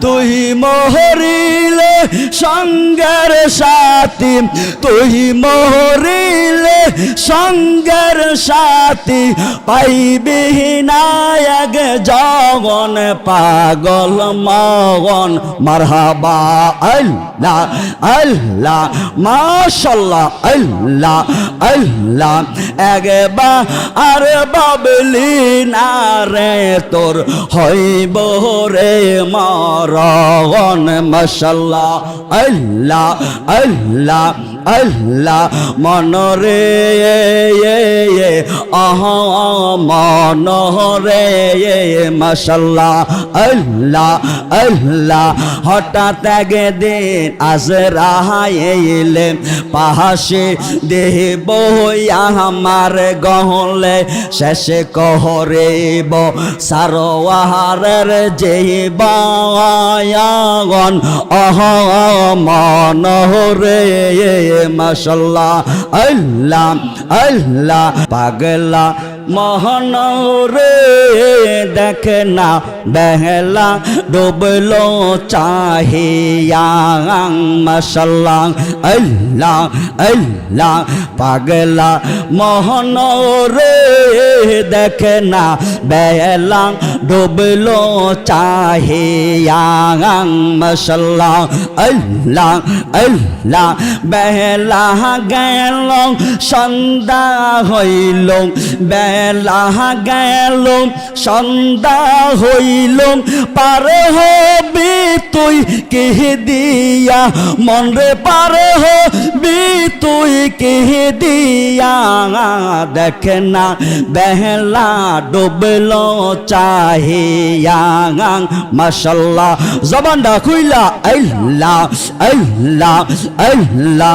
তুই মোহরিলে সঙ্গের সাথী তুই মোহরিলে সঙ্গের সাথী পাইবি নায়ক জগন পাগল মগন। মারহাবা আল্লাহ আল্লাহ, মাশাল্লাহ, আল্লাহ আল্লাহ। একবার আর বাবলি না রে, তোর হইব রে মরণ মাশাল্লাহ, আল্লাহ আল্লাহ আল্লাহ। মনরে আহা মন রে মশাল্লা আল্লাহ আল্লাহ হঠাৎ একদিন আজরা এলেন পাহাসে দেহে বইয়া আমার গহলে শেষে কহরে ব সারোয়ারের যে বায়াগন অহ মন রে মশাল্লা আল্লাহ আল্লাহ পাগলা মোহন রে দেখে না বেহলা, ডুবলো চাহিয়া, মাশাল্লাহ, আল্লাহ আল্লাহ, পাগলা। মোহন রে দেখে না বেহলা, ডুবলো চাহিয়া, মাশাল্লাহ, আল্লাহ আল্লাহ। বেহলা গেল, সন্ধ্যা হইল বেলা গেল, সন্ধ্যা হইল, পার হবি তুই কে দিয়া? মনরে পার হবি তুই কে দিয়া? দেখে না বেহলা ডুবল চাহিয়া। মাসাল্লাহ জবানটা খুইলা আল্লাহ আল্লাহ আল্লাহ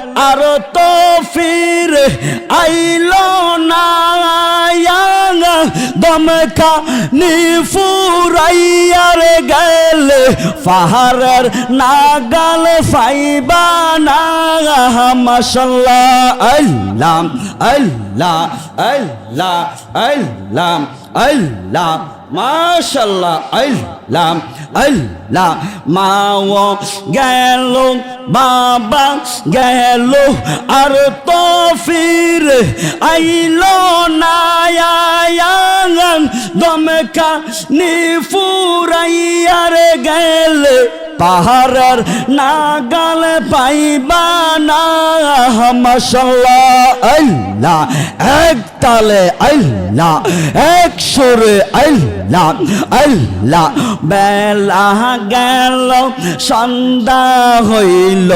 আর তো ফির আইল না দমকা নিফুরাইয়ার গেল ফাহারের নাগাল ফাইবা না। মাসাল্লাহ আল্লাহ আল্লাহ আল্লাহ আল্লাহ। আল্লাহ মাশাল্লাহ আল্লাহ আল্লাহ মাও গেল বাবা গেল আর তো ফির আইল না দমকা নিফুরাইয়ার গেল পাহাড়ের নাগাল পাইবা না। মশাল্লাহ এক তালে আল্লাহ, এক সুরে আল্লাহ আল্লাহ। বেলা গেল, সন্ধ্যা হইল,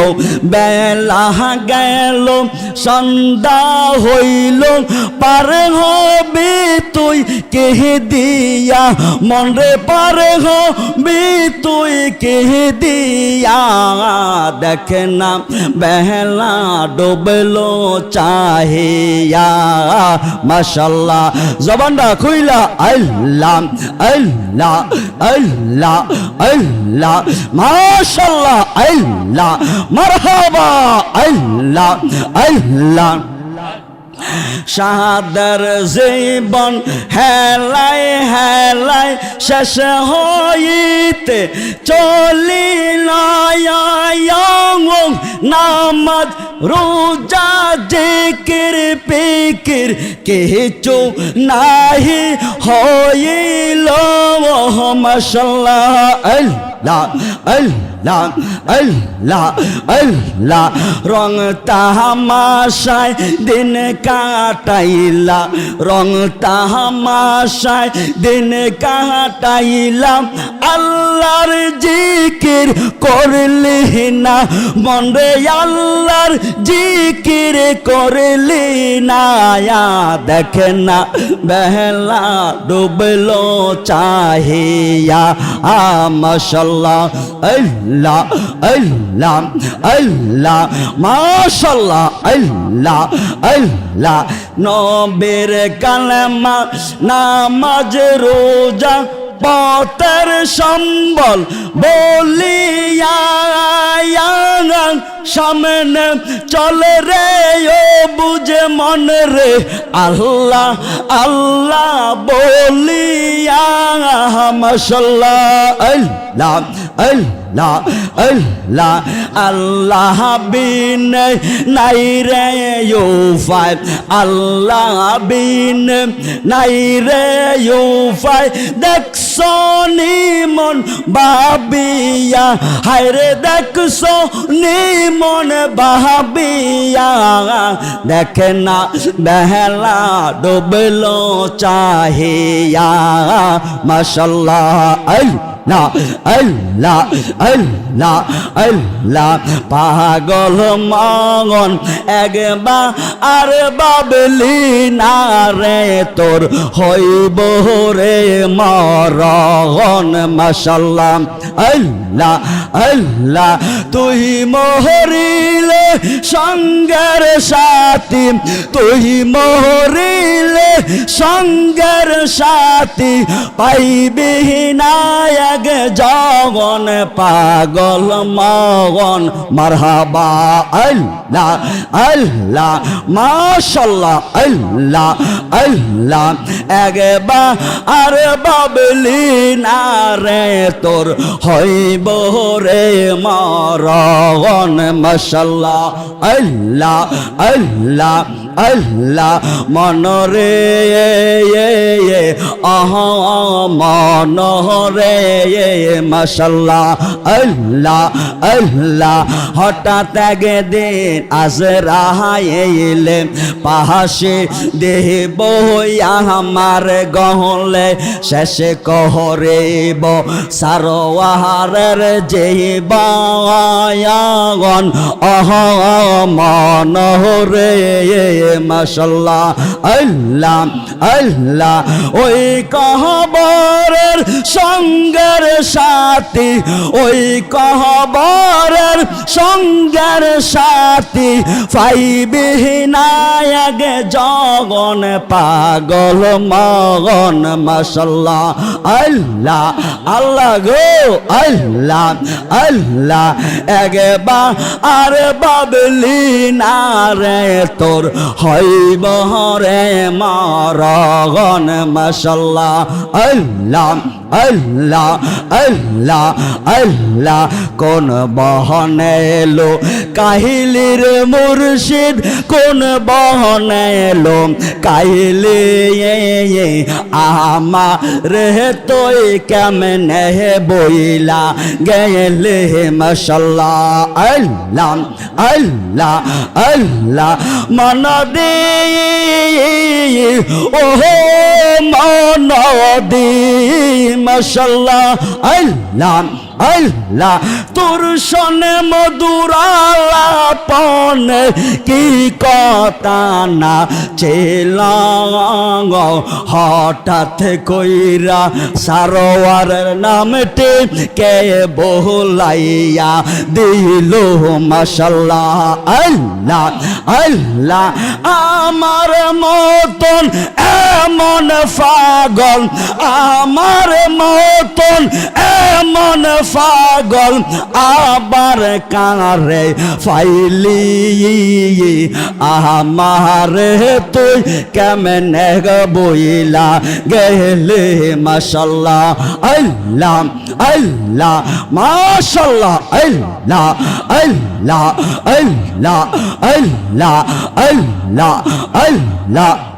বেলা গেল, সন্ধ্যা হইল। পারে হবে তুই কে দিয়া, মনরে পারে হবে তুই কে দিয়া। দেখে না, বেহলা ডুবলো চাহিয়া। মাশাল্লাহ, জবানটা খুইলা, আল্লাহ আল্লাহ আল্লাহ আল্লাহ। মাশাল্লাহ, আল্লাহ, মারহাবা, আল্লাহ আল্লাহ। শাহাদার জীবন হেলাই হেলাই শেষ হইতে চলিল নামাজ, রোজা, জিকির পিকির কিছু নাহি হইল। মশাল্লাহ আল্লাহ আল্লাহ আল্লাহ আল্লাহ রং তাহামাশায় দিন কাটাইলা, রং তাহামাশায় দিন কাটাইলাম আল্লাহর জিকির করলি না মন্ডে আল্লাহর জিকির করলি না। দেখে না বেহলা ডুবলো চাহিয়া। আমশাল্লাহ আল্লাহ আল্লাহ আল্লাহ মাশাল্লাহ আল্লাহ আল্লাহ। নবের কালেমা, নামাজ, রোজা পতের সম্বল বলিয়া সামনে চলে রে, ও বুঝে মনে রে। আল্লাহ আল্লাহ বলিয়া মশাল্লাহ আল্লাহ। আল্লাহ আল্লাহ আল্লাহ বিন নাই রে ইউফাই, আল্লাহ বিন নাই রে ইউফাই, দেখছ নিমন বাবিয়া হায়রে দেখছ নিমন বাবিয়া, দেখে না বেহলা ডুবলো চাহিয়া, মাশাল্লাহ, আল্লাহ। আল্লাহ আল্লাহ আল্লাহ, পাগল মগন, একবার আর বাবলি না রে তোর হইব রে মরণ মাশাল্লাহ, আল্লাহ আল্লাহ, তুই মহরিলে সঙ্গের সাথী, তুই মহরিলে সঙ্গের সাথী পাইবি নায়ক জগন পাগল মগন। মারহাবা আল্লাহ আল্লাহ, মাশাল্লাহ, আল্লাহ আল্লাহ। একবার আর বাবলি না রে, তোর হইব রে মরণ মাশাল্লাহ, আল্লাহ আল্লাহ। আল্লাহ মনরে আহ, মনরে মশাল্লাহ, আল্লাহ আল্লাহ। হঠাৎ গে দিন আজ রাহাইলে পাহাসে দেহ বইয়া আমার গহলে শেষে কহরেব সারোয়ারের যে বায়াগন অহ মনরে মাশাল্লাহ, আল্লাহ আল্লাহ। ওই কহবরের সঙ্গের সাথী, ওই কহবরের সঙ্গের সাথী, ফাইবিহীনায়ক জগন পাগল মগন, মাশাল্লাহ, আল্লাহ আল্লাহ গো, আল্লাহ আল্লাহ। একবার আর বাবলি না রে তোর হইব রে মারগন মাশাল্লাহ। আল্লাহ আল্লাহ আল্লাহ আল্লাহ, কোন বহনে এলো? কাহিলির মুর্শিদ কোন বহনে এলো? কাহিলি আমা রে তুই কেমনে বইলা গেলে মশাল্লাহ। আল্লাহ আল্লাহ আল্লাহ মন দে। ওহো মন দে মশাল্লাহ। আল্লাহ আল্লাহ তোর সনে মধুরালাপন কি কথা না চেলাঙ্গ হঠাৎ কইরা সারোয়ার নামটি কে বহলাইয়া দিল? মাশাল্লাহ, আল্লাহ আল্লাহ, আমার মতন এমন পাগল, আমার মতন এমন পাগল, আবার কারে ফাইলি আমার তুই কেমনে বইলা গেলে? মাসাল্লাহ আল্লাহ আল্লাহ, মাশাল্লাহ, আল্লাহ আল্লাহ আল্লাহ আল্লাহ আল্লাহ আল্লাহ